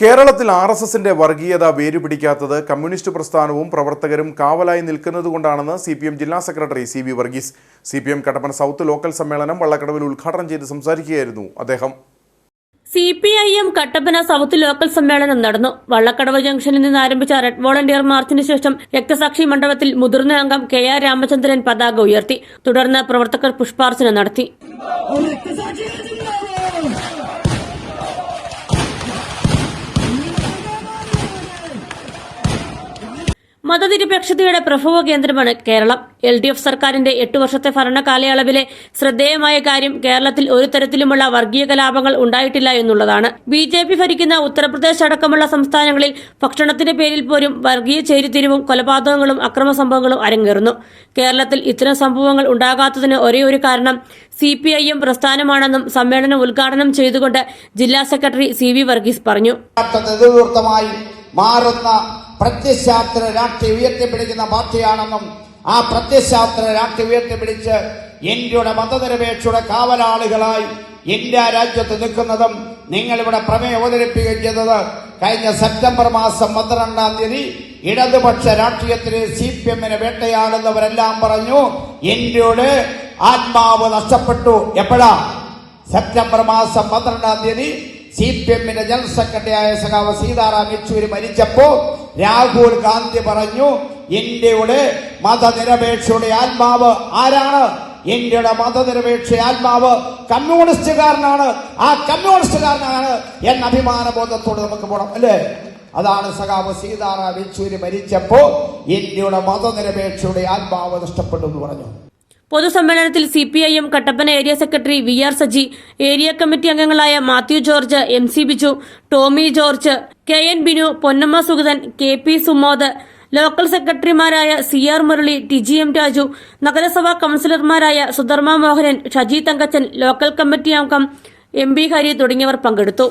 കേരളത്തിൽ R S എസിന്റെ വർഗീയത വേരുപിടിക്കാത്തത് കമ്മ്യൂണിസ്റ്റ് പ്രസ്ഥാനവും പ്രവർത്തകരും കാവലായി നിൽക്കുന്നതുകൊണ്ടാണെന്ന് സി പി എം ജില്ലാ secretary C V Varghese. C P M Kattappana south local സമ്മേളനം വള്ളക്കടവിൽ ഉദ്ഘാടനം ചെയ്ത് സംസാരിക്കുകയായിരുന്നു അദ്ദേഹം. C P I M Kattappana south local സമ്മേളനം നടന്നു. വള്ളക്കടവ് ജംഗ്ഷനിൽ നിന്ന് ആരംഭിച്ച റെഡ് വോളണ്ടിയർ മാർച്ചിന് ശേഷം രക്തസാക്ഷി മണ്ഡപത്തിൽ മുതിർന്ന അംഗം കെ ആർ രാമചന്ദ്രൻ പതാക ഉയർത്തി. തുടർന്ന് പ്രവർത്തകർ പുഷ്പാർച്ചന നടത്തി. മതനിരപേക്ഷതയുടെ പ്രഭവ കേന്ദ്രമാണ് കേരളം. എൽ ഡി എഫ് സർക്കാരിന്റെ എട്ടു വർഷത്തെ ഭരണ കാലയളവിലെ ശ്രദ്ധേയമായ കാര്യം കേരളത്തിൽ ഒരു തരത്തിലുമുള്ള വർഗീയ കലാപങ്ങൾ ഉണ്ടായിട്ടില്ല എന്നുള്ളതാണ്. ബി ജെ പി ഭരിക്കുന്ന ഉത്തർപ്രദേശ് അടക്കമുള്ള സംസ്ഥാനങ്ങളിൽ ഭക്ഷണത്തിന്റെ പേരിൽ പോലും വർഗീയ ചേരിതിരിവും കൊലപാതകങ്ങളും അക്രമ സംഭവങ്ങളും അരങ്ങേറുന്നു. കേരളത്തിൽ ഇത്തരം സംഭവങ്ങൾ ഉണ്ടാകാത്തതിന് ഒരേ ഒരു കാരണം സി പി ഐ എം പ്രസ്ഥാനമാണെന്നും സമ്മേളനം ഉദ്ഘാടനം ചെയ്തുകൊണ്ട് ജില്ലാ സെക്രട്ടറി സി വി വർഗീസ് പറഞ്ഞു. പ്രത്യശാസ്ത്ര രാഷ്ട്രീയ ഉയർത്തിപ്പിടിക്കുന്ന പാർട്ടിയാണെന്നും ആ പ്രത്യശാസ്ത്ര രാഷ്ട്രീയ ഉയർത്തിപ്പിടിച്ച് ഇന്ത്യയുടെ മതനിരപേക്ഷയുടെ കാവലാളികളായി ഇന്ത്യ രാജ്യത്ത് നിൽക്കുന്നതും നിങ്ങളിവിടെ പ്രമേയം അവതരിപ്പിക്കുകയും ചെയ്തത് കഴിഞ്ഞ സെപ്റ്റംബർ മാസം പന്ത്രണ്ടാം തീയതി ഇടതുപക്ഷ രാഷ്ട്രീയത്തിന് സി പി എമ്മിനെ വേട്ടയാടുന്നവരെല്ലാം പറഞ്ഞു ഇന്ത്യയുടെ ആത്മാവ് നഷ്ടപ്പെട്ടു. എപ്പോഴാ? സെപ്റ്റംബർ മാസം പന്ത്രണ്ടാം തീയതി സി പി എമ്മിന്റെ ജനറൽ സെക്രട്ടറിയായ സഖാവ് സീതാറാം യെച്ചൂരി മരിച്ചപ്പോ രാഹുൽ ഗാന്ധി പറഞ്ഞു ഇന്ത്യയുടെ മതനിരപേക്ഷയുടെ ആത്മാവ് ആരാണ്? ഇന്ത്യയുടെ മതനിരപേക്ഷ ആത്മാവ് കമ്മ്യൂണിസ്റ്റുകാരനാണ്. ആ കമ്മ്യൂണിസ്റ്റുകാരനാണ് എന്ന അഭിമാനബോധത്തോട് നമുക്ക് പോകണം അല്ലേ? അതാണ് സഖാവ് സീതാറാം യെച്ചൂരി മരിച്ചപ്പോ ഇന്ത്യയുടെ മതനിരപേക്ഷയുടെ ആത്മാവ് നഷ്ടപ്പെട്ടു എന്ന് പറഞ്ഞു. പൊതുസമ്മേളനത്തിൽ C P I M Kattappana area secretary V R Saji area committee അംഗങ്ങളായ Mathew George M C Biju Tomy George K N Binu Ponnamma Sugathan K P Sumod local സെക്രട്ടറിമാരായ C R Murali T G M Raju നഗരസഭാ കൌൺസിലർമാരായ Sudharma Mohanan Shaji Thankachan local committee അംഗം M B Hari തുടങ്ങിയവർ പങ്കെടുത്തു.